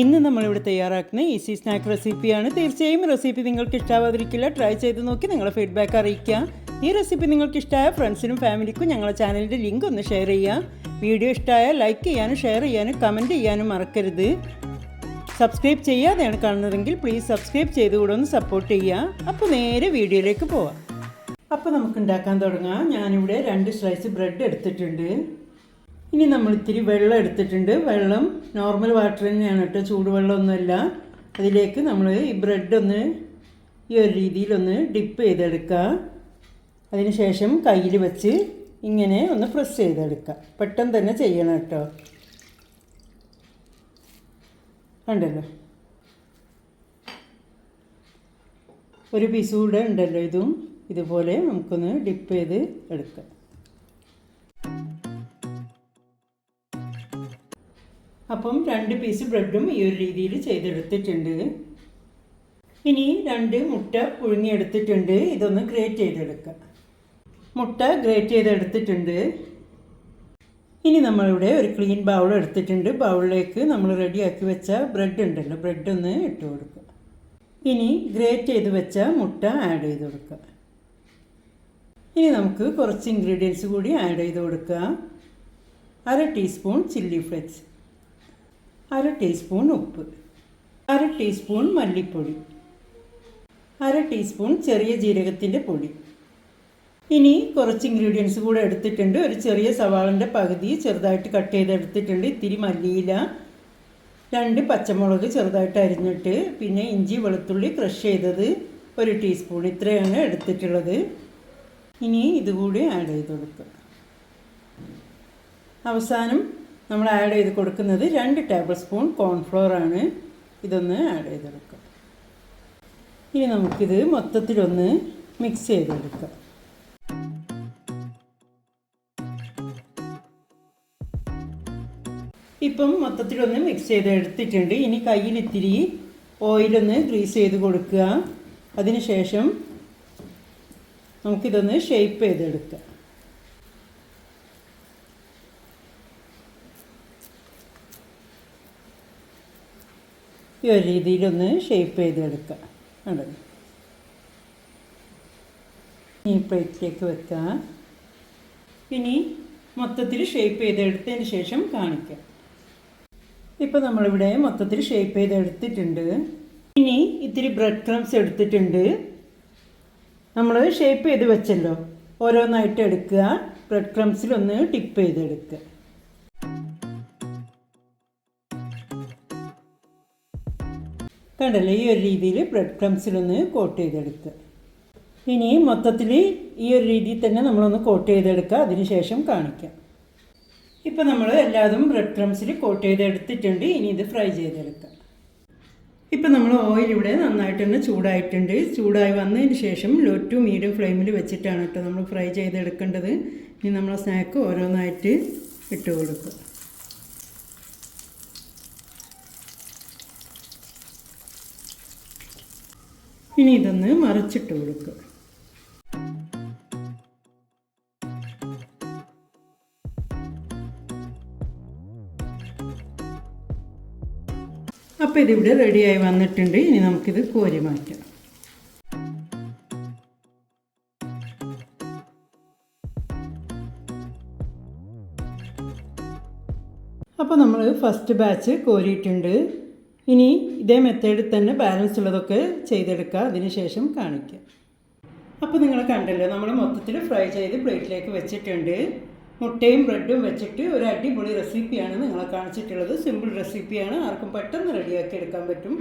ഇന്ന് നമ്മളിവിടെ തയ്യാറാക്കുന്ന ഈസി സ്നാക്ക് റെസിപ്പിയാണ്. തീർച്ചയായും റെസിപ്പി നിങ്ങൾക്ക് ഇഷ്ടാവാതിരിക്കില്ല ട്രൈ ചെയ്ത് നോക്കി നിങ്ങളുടെ ഫീഡ്ബാക്ക് അറിയിക്കുക. ഈ റെസിപ്പി നിങ്ങൾക്ക് ഇഷ്ടമായ ഫ്രണ്ട്സിനും ഫാമിലിക്കും ഞങ്ങളുടെ ചാനലിന്റെ ലിങ്ക് ഒന്ന് ഷെയർ ചെയ്യുക. വീഡിയോ ഇഷ്ടമായ ലൈക്ക് ചെയ്യാനും ഷെയർ ചെയ്യാനും കമന്റ് ചെയ്യാനും മറക്കരുത്. സബ്സ്ക്രൈബ് ചെയ്യാതെയാണ് കാണുന്നതെങ്കിൽ പ്ലീസ് സബ്സ്ക്രൈബ് ചെയ്തുകൂടെ ഒന്ന് സപ്പോർട്ട് ചെയ്യുക. അപ്പോൾ നേരെ വീഡിയോയിലേക്ക് പോവാം. അപ്പോൾ നമുക്ക് ഉണ്ടാക്കാൻ തുടങ്ങാം. ഞാനിവിടെ രണ്ട് സ്ലൈസ് ബ്രെഡ് എടുത്തിട്ടുണ്ട്. ഇനി നമ്മൾ ഇത്തിരി വെള്ളം എടുത്തിട്ടുണ്ട്. വെള്ളം നോർമൽ വാട്ടർ തന്നെയാണ് കേട്ടോ. ചൂടുവെള്ളമൊന്നുമല്ല. അതിലേക്ക് നമ്മൾ ഈ ബ്രെഡ് ഒന്ന് ഈ ഒരു രീതിയിലൊന്ന് ഡിപ്പ് ചെയ്തെടുക്കുക. അതിനുശേഷം കയ്യിൽ വെച്ച് ഇങ്ങനെ ഒന്ന് പ്രസ് ചെയ്തെടുക്കുക. പെട്ടെന്ന് തന്നെ ചെയ്യണം കേട്ടോ. കണ്ടല്ലോ ഒരു പീസ് കൂടെ ഉണ്ടല്ലോ ഇതും. ഇതുപോലെ നമുക്കൊന്ന് ഡിപ്പ് ചെയ്ത് എടുക്കാം. അപ്പം രണ്ട് പീസ് ബ്രെഡും ഈ ഒരു രീതിയിൽ ചെയ്തെടുത്തിട്ടുണ്ട്. ഇനി രണ്ട് മുട്ട പുഴുങ്ങിയെടുത്തിട്ടുണ്ട്. ഇതൊന്ന് ഗ്രേറ്റ് ചെയ്തെടുക്കുക മുട്ട ഗ്രേറ്റ് ചെയ്തെടുത്തിട്ടുണ്ട്. ഇനി നമ്മളിവിടെ ഒരു ക്ലീൻ ബൗൾ എടുത്തിട്ടുണ്ട്. ബൗളിലേക്ക് നമ്മൾ റെഡിയാക്കി വെച്ച ബ്രെഡ് ഉണ്ടല്ലോ. ബ്രെഡ് ഒന്ന് ഇട്ട് കൊടുക്കുക ഇനി ഗ്രേറ്റ് ചെയ്ത് വെച്ച മുട്ട ആഡ് ചെയ്ത് കൊടുക്കുക ഇനി നമുക്ക് കുറച്ച് ഇൻഗ്രീഡിയൻസ് കൂടി ആഡ് ചെയ്ത് കൊടുക്കുക അര ടീസ്പൂൺ ചില്ലി ഫ്ലെക്സ് അര ടീസ്പൂൺ ഉപ്പ് അര ടീസ്പൂൺ മല്ലിപ്പൊടി അര ടീസ്പൂൺ ചെറിയ ജീരകത്തിന്റെ പൊടി. ഇനി കുറച്ച് ഇൻഗ്രീഡിയൻസ് കൂടെ എടുത്തിട്ടുണ്ട്. ഒരു ചെറിയ സവാളിന്റെ പകുതി ചെറുതായിട്ട് കട്ട് ചെയ്ത് എടുത്തിട്ടുണ്ട് ഇത്തിരി മല്ലിയില രണ്ട് പച്ചമുളക് ചെറുതായിട്ട് അരിഞ്ഞിട്ട് പിന്നെ ഇഞ്ചി വെളുത്തുള്ളി ക്രഷ് ചെയ്തത് ഒരു ടീസ്പൂൺ ഇത്രയാണ് എടുത്തിട്ടുള്ളത്. ഇനി ഇതുകൂടി ആഡ് ചെയ്ത് കൊടുക്കുക. അവസാനം നമ്മൾ ആഡ് ചെയ്ത് കൊടുക്കുന്നത് രണ്ട് ടേബിൾ സ്പൂൺ കോൺഫ്ലോർ ആണ്. ഇതൊന്ന് ആഡ് ചെയ്തെടുക്കുക ഇനി നമുക്കിത് മൊത്തത്തിലൊന്ന് മിക്സ് ചെയ്തെടുക്കാം. ഇപ്പം മൊത്തത്തിലൊന്ന് മിക്സ് ചെയ്ത് എടുത്തിട്ടുണ്ട് ഇനി കയ്യിൽ ഇത്തിരി ഓയിലൊന്ന് ഗ്രീസ് ചെയ്ത് കൊടുക്കുക. അതിനുശേഷം നമുക്കിതൊന്ന് ഷേപ്പ് ചെയ്തെടുക്കാം. ഈ ഒരു രീതിയിലൊന്ന് ഷേപ്പ് ചെയ്തെടുക്കുക. ഉണ്ടല്ലോ ഈ പ്ലേറ്റിലേക്ക് വെക്കാം ഇനി മൊത്തത്തിൽ ഷേപ്പ് ചെയ്തെടുത്തതിന് ശേഷം കാണിക്കാം ഇപ്പോൾ നമ്മളിവിടെ മൊത്തത്തിൽ ഷേപ്പ് ചെയ്തെടുത്തിട്ടുണ്ട്. ഇനി ഇത്തിരി ബ്രെഡ് ക്രംസ് എടുത്തിട്ടുണ്ട്. നമ്മൾ ഷേപ്പ് ചെയ്ത് വെച്ചല്ലോ. ഓരോന്നായിട്ട് എടുക്കുക. ബ്രെഡ് ക്രംസിലൊന്ന് ടിപ്പ് ചെയ്തെടുക്കുക. കണ്ടല്ലോ ഈ ഒരു രീതിയിൽ ബ്രെഡ് ക്രംസിലൊന്ന് കോട്ട് ചെയ്തെടുക്കുക ഇനി മൊത്തത്തിൽ ഈ ഒരു രീതിയിൽ തന്നെ നമ്മളൊന്ന് കോട്ട് ചെയ്തെടുക്കുക. അതിനുശേഷം കാണിക്കാം. ഇപ്പോൾ നമ്മൾ എല്ലാതും ബ്രെഡ് ക്രംസിൽ കോട്ട് ചെയ്തെടുത്തിട്ടുണ്ട്. ഇനി ഇത് ഫ്രൈ ചെയ്തെടുക്കാം. ഇപ്പം നമ്മൾ ഓയിൽ ഇവിടെ നന്നായിട്ട് തന്നെ ചൂടായിട്ടുണ്ട്. ചൂടായി വന്നതിന് ശേഷം ലോ ടു മീഡിയം ഫ്ലെയിമിൽ വെച്ചിട്ടാണ് കേട്ടോ നമ്മൾ ഫ്രൈ ചെയ്തെടുക്കേണ്ടത്. ഇനി നമ്മൾ സ്നാക്ക് ഓരോന്നായിട്ട് ഇട്ട് കൊടുക്കുക. ഇനി ഇതൊന്ന് മറിച്ചിട്ട് കൊടുക്കുക അപ്പോൾ ഇതിവിടെ റെഡിയായി വന്നിട്ടുണ്ട്. ഇനി നമുക്കിത് കോരി മാറ്റാം. അപ്പോൾ നമ്മൾ ഫസ്റ്റ് ബാച്ച് കോരിയിട്ടുണ്ട്. ഇനി ഇതേ മെത്തേഡിൽ തന്നെ ബാലൻസ് ഉള്ളതൊക്കെ ചെയ്തെടുക്കുക. അതിനുശേഷം കാണിക്കുക അപ്പോൾ നിങ്ങൾ കണ്ടല്ലോ നമ്മൾ മൊത്തത്തിൽ ഫ്രൈ ചെയ്ത് പ്ലേറ്റിലേക്ക് വെച്ചിട്ടുണ്ട്. മുട്ടയും ബ്രെഡും വെച്ചിട്ട് ഒരു അടിപൊളി റെസിപ്പിയാണ് നിങ്ങളെ കാണിച്ചിട്ടുള്ളത്. സിമ്പിൾ റെസിപ്പിയാണ് ആർക്കും പെട്ടെന്ന് റെഡിയാക്കി എടുക്കാൻ പറ്റും.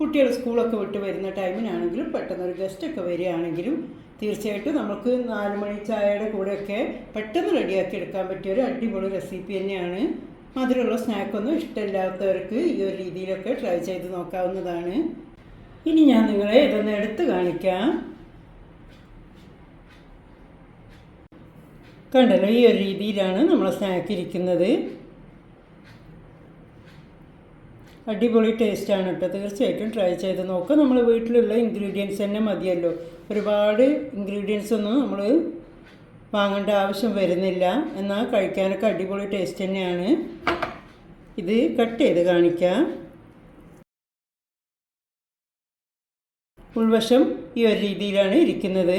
കുട്ടികൾ സ്കൂളൊക്കെ വിട്ട് വരുന്ന ടൈമിനാണെങ്കിലും പെട്ടെന്ന് ഒരു ഗസ്റ്റൊക്കെ വരികയാണെങ്കിലും തീർച്ചയായിട്ടും നമുക്ക് നാല് മണി ചായയുടെ കൂടെയൊക്കെ പെട്ടെന്ന് റെഡിയാക്കി എടുക്കാൻ പറ്റിയ ഒരു അടിപൊളി റെസിപ്പി തന്നെയാണ്. മധുരമുള്ള സ്നാക്കൊന്നും ഇഷ്ടമില്ലാത്തവർക്ക് ഈ ഒരു രീതിയിലൊക്കെ ട്രൈ ചെയ്ത് നോക്കാവുന്നതാണ്. ഇനി ഞാൻ നിങ്ങളെ ഇതൊന്ന് എടുത്ത് കാണിക്കാം. കണ്ടല്ലോ ഈ ഒരു രീതിയിലാണ് നമ്മളെ സ്നാക്ക് ഇരിക്കുന്നത്. അടിപൊളി ടേസ്റ്റാണ് കേട്ടോ. തീർച്ചയായിട്ടും ട്രൈ ചെയ്ത് നോക്കുക നമ്മൾ വീട്ടിലുള്ള ഇൻഗ്രീഡിയൻസ് തന്നെ മതിയല്ലോ. ഒരുപാട് ഇൻഗ്രീഡിയൻസ് ഒന്നും നമ്മൾ വാങ്ങേണ്ട ആവശ്യം വരുന്നില്ല. എന്നാൽ കഴിക്കാനൊക്കെ അടിപൊളി ടേസ്റ്റ് തന്നെയാണ്. ഇത് കട്ട് ചെയ്ത് കാണിക്കാം. ഉൾവശം ഈ ഒരു രീതിയിലാണ് ഇരിക്കുന്നത്.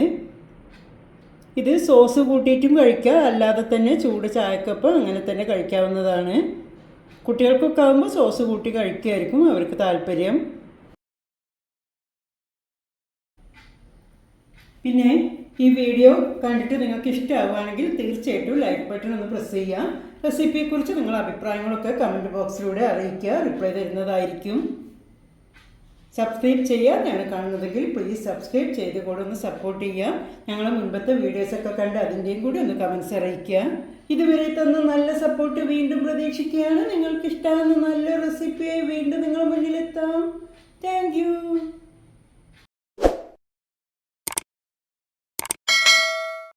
ഇത് സോസ് കൂട്ടിയിട്ടും കഴിക്കാം അല്ലാതെ തന്നെ ചൂട് ചായക്കപ്പം അങ്ങനെ തന്നെ കഴിക്കാവുന്നതാണ്. കുട്ടികൾക്കൊക്കെ ആകുമ്പോൾ സോസ് കൂട്ടി കഴിക്കുമായിരിക്കും അവർക്ക് താല്പര്യം. പിന്നെ ഈ വീഡിയോ കണ്ടിട്ട് നിങ്ങൾക്ക് ഇഷ്ടമാവുകയാണെങ്കിൽ തീർച്ചയായിട്ടും ലൈക്ക് ബട്ടൺ ഒന്ന് പ്രസ് ചെയ്യുക. റെസിപ്പിയെക്കുറിച്ച് നിങ്ങളുടെ അഭിപ്രായങ്ങളൊക്കെ കമന്റ് ബോക്സിലൂടെ അറിയിക്കുക. റിപ്ലൈ തരുന്നതായിരിക്കും. സബ്സ്ക്രൈബ് ചെയ്യുക ഞാൻ കാണുന്നതെങ്കിൽ പ്ലീസ് സബ്സ്ക്രൈബ് ചെയ്ത് കൂടെ ഒന്ന് സപ്പോർട്ട് ചെയ്യുക. ഞങ്ങളെ മുൻപത്തെ വീഡിയോസൊക്കെ കണ്ട് അതിന്റെയും കൂടി ഒന്ന് കമൻസ് അറിയിക്കുക. ഇതുവരെ തന്ന നല്ല സപ്പോർട്ട് വീണ്ടും പ്രതീക്ഷിക്കുകയാണ്. നിങ്ങൾക്ക് ഇഷ്ടമാകുന്ന നല്ല റെസിപ്പിയായി വീണ്ടും നിങ്ങളുടെ മുന്നിലെത്താം. താങ്ക്